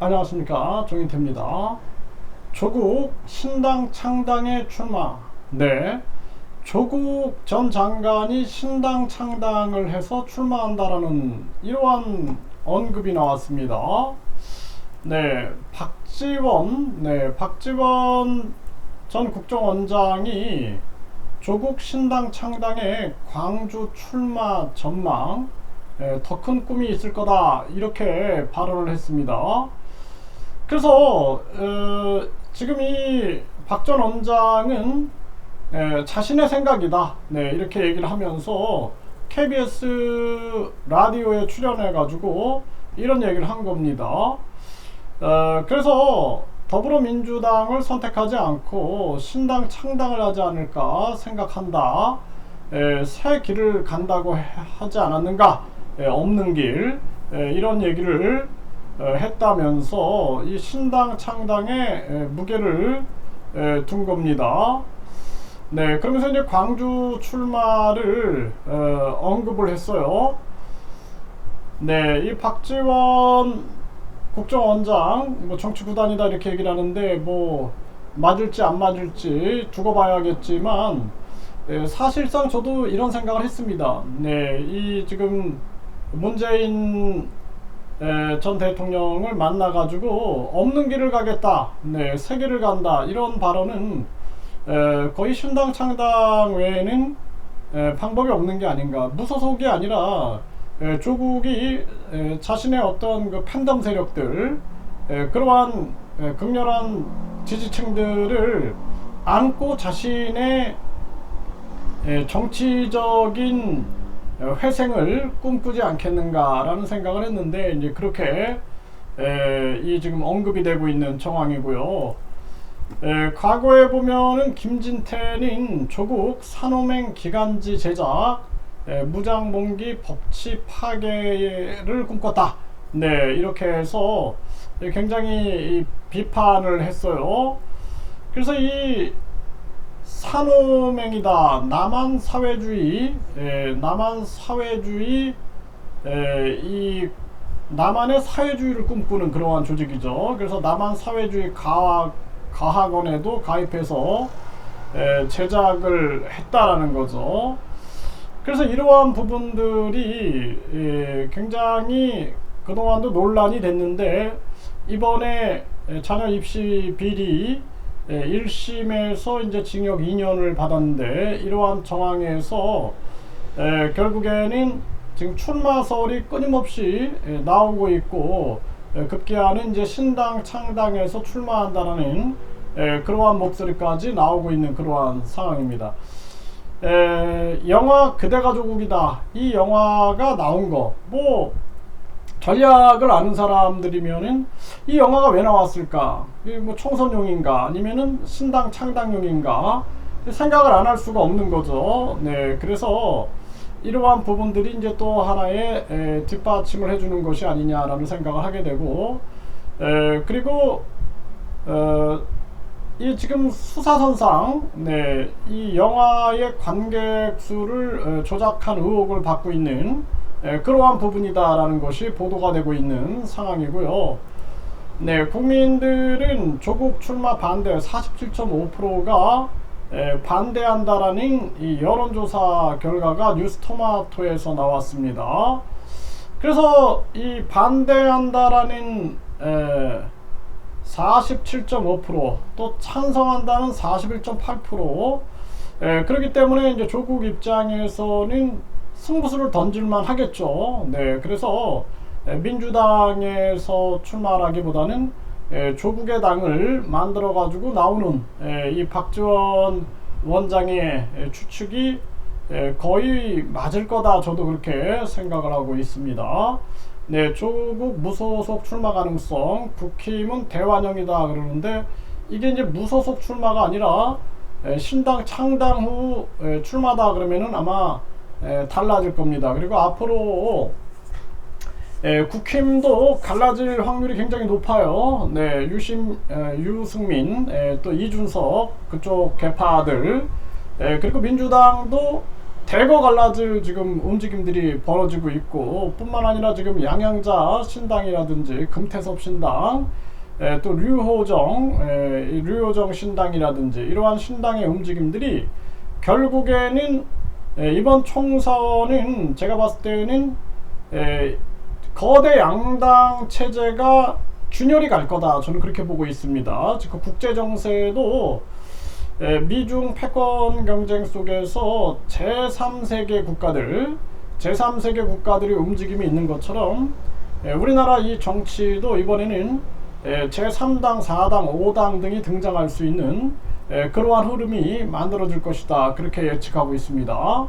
안녕하십니까 정인태입니다. 조국 신당 창당에 출마. 네. 조국 전 장관이 신당 창당을 해서 출마한다라는 이러한 언급이 나왔습니다. 네, 박지원, 네, 박지원 전 국정원장이 조국 신당 창당에 광주 출마 전망 더 큰 꿈이 있을 거다 이렇게 발언을 했습니다. 그래서 어, 지금 이 박 전 원장은 에, 자신의 생각이다. 네, 이렇게 얘기를 하면서 KBS 라디오에 출연해가지고 이런 얘기를 한 겁니다. 어, 그래서 더불어민주당을 선택하지 않고 신당 창당을 하지 않을까 생각한다. 에, 새 길을 간다고 해- 하지 않았는가? 에, 없는 길 에, 이런 얘기를 어, 했다면서 이 신당 창당에 에, 무게를 에, 둔 겁니다. 네, 그러면서 이제 광주 출마를 어, 언급을 했어요. 네, 이 박지원 국정원장 뭐 정치 구단이다 이렇게 얘기를 하는데 뭐 맞을지 안 맞을지 두고 봐야겠지만 예, 사실상 저도 이런 생각을 했습니다. 네, 이 지금 문재인 에, 전 대통령을 만나가지고 없는 길을 가겠다, 네, 새 길을 간다 이런 발언은 에, 거의 신당 창당 외에는 에, 방법이 없는 게 아닌가. 무소속이 아니라 에, 조국이 에, 자신의 어떤 그 팬덤 세력들 에, 그러한 에, 극렬한 지지층들을 안고 자신의 에, 정치적인 어, 회생을 꿈꾸지 않겠는가라는 생각을 했는데 이제 그렇게 에, 이 지금 언급이 되고 있는 정황이고요. 에, 과거에 보면은 김진태는 조국 산호맹 기간지 제작 에, 무장봉기 법치 파괴를 꿈꿨다. 네 이렇게 해서 굉장히 이 비판을 했어요. 그래서 이 산호맹이다. 남한 사회주의, 에, 남한 사회주의, 에, 이 남한의 사회주의를 꿈꾸는 그러한 조직이죠. 그래서 남한 사회주의 가학, 가학원에도 가입해서 에, 제작을 했다라는 거죠. 그래서 이러한 부분들이 에, 굉장히 그동안도 논란이 됐는데 이번에 에, 자녀 입시 비리 예, 1심에서 이제 징역 2년을 받았는데 이러한 정황에서 에, 결국에는 지금 출마설이 끊임없이 에, 나오고 있고 에, 급기야는 이제 신당 창당에서 출마한다라는 에, 그러한 목소리까지 나오고 있는 그러한 상황입니다. 에, 영화 그대가 조국이다. 이 영화가 나온 거, 뭐, 전략을 아는 사람들이면은 이 영화가 왜 나왔을까? 이게 뭐 총선용인가? 아니면은 신당 창당용인가? 생각을 안 할 수가 없는 거죠. 네, 그래서 이러한 부분들이 이제 또 하나의 에, 뒷받침을 해주는 것이 아니냐라는 생각을 하게 되고, 에, 그리고 어, 이 지금 수사선상, 네, 이 영화의 관객 수를 어, 조작한 의혹을 받고 있는 에, 그러한 부분이다라는 것이 보도가 되고 있는 상황이고요. 네, 국민들은 조국 출마 반대 47.5%가 에, 반대한다라는 이 여론조사 결과가 뉴스토마토에서 나왔습니다. 그래서 이 반대한다라는 에, 47.5%또 찬성한다는 41.8% 에, 그렇기 때문에 이제 조국 입장에서는 승부수를 던질만 하겠죠. 네, 그래서 에, 민주당에서 출마하기보다는 에, 조국의 당을 만들어 가지고 나오는 에, 이 박지원 원장의 에, 추측이 에, 거의 맞을 거다. 저도 그렇게 생각을 하고 있습니다. 네, 조국 무소속 출마 가능성, 국힘은 대환영이다 그러는데 이게 이제 무소속 출마가 아니라 에, 신당 창당 후 에, 출마다 그러면은 아마 에, 달라질 겁니다. 그리고 앞으로 에, 국힘도 갈라질 확률이 굉장히 높아요. 네, 유심, 에, 유승민, 에, 또 이준석 그쪽 개파들, 에, 그리고 민주당도 대거 갈라질 지금 움직임들이 벌어지고 있고 뿐만 아니라 지금 양양자 신당이라든지 금태섭 신당 에, 또 류호정 에, 이 류호정 신당이라든지 이러한 신당의 움직임들이 결국에는 에, 이번 총선은 제가 봤을 때는 에, 거대 양당 체제가 균열이 갈 거다 저는 그렇게 보고 있습니다. 지금 국제 정세도 에, 미중 패권 경쟁 속에서 제3세계 국가들, 제3세계 국가들의 움직임이 있는 것처럼 에, 우리나라 이 정치도 이번에는 에, 제3당, 4당, 5당 등이 등장할 수 있는 에, 그러한 흐름이 만들어질 것이다. 그렇게 예측하고 있습니다.